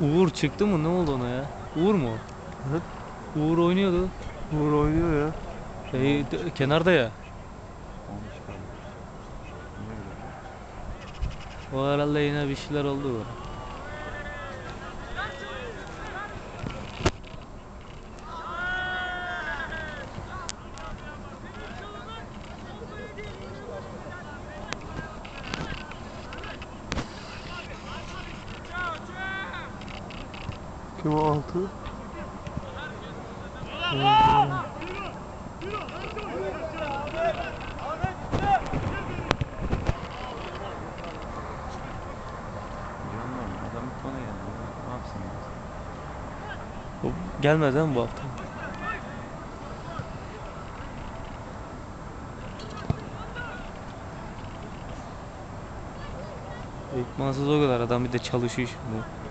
Uğur çıktı mı? Ne oldu ona ya? Uğur mu? Evet. Uğur oynuyordu. Uğur oynuyor ya. Şey, de- kenarda ya. O herhalde yine bir şeyler oldu. bu. Kim o altı? Değil mi bu hafta? İtmansız o kadar adam bir de çalışıyor şimdi.